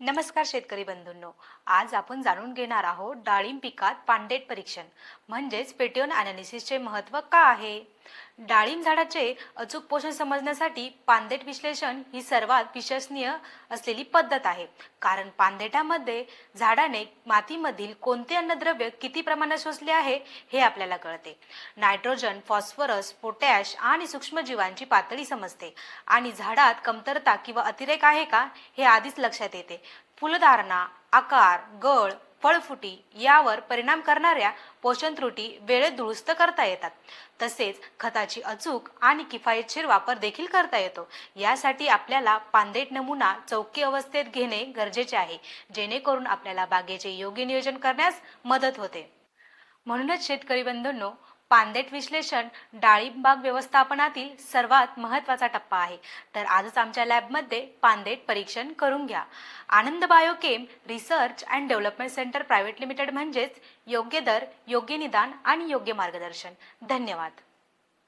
नमस्कार शेतकरी बंधूंनो. आज आपण जाणून घेणार आहोत डाळिंब पिकात पांडेट परीक्षण. म्हणजेच पेटिओन अनालिसिसचे महत्त्व का आहे? डाळिंब झाडाचे अचूक पोषण समजण्यासाठी पानदेट विश्लेषण ही सर्वात विश्वसनीय असलेली पद्धत आहे. कारण पानदेटामध्ये झाडाने मातीमधील कोणते अन्नद्रव्य किती प्रमाणात शोषले आहे हे आपल्याला कळते. नायट्रोजन फॉस्फरस पोटॅश आणि सूक्ष्मजीवांची पातळी समजते. आणि झाडात कमतरता किंवा अतिरेक आहे का हे आधीच लक्षात येते. फुलधारणा आकार गळ फळफुटी यावर परिणाम करणाऱ्या पोषण त्रुटी वेळेत दुरुस्त करता येतात. तसेच खताची अचूक आणि किफायतशीर वापर देखील करता येतो. यासाठी आपल्याला पांदेट नमुना चौकी अवस्थेत घेणे गरजेचे आहे. जेणेकरून आपल्याला बागेचे योग्य नियोजन करण्यास मदत होते. म्हणूनच शेतकरी बंधूंनो पानदेट विश्लेषण डाळिंबाग व्यवस्थापनातील सर्वात महत्त्वाचा टप्पा आहे. तर आजच आमच्या लॅबमध्ये पानदेट परीक्षण करून घ्या. Anand biochem research and development centre private limited म्हणजेच योग्य दर योग्य निदान आणि योग्य मार्गदर्शन. धन्यवाद.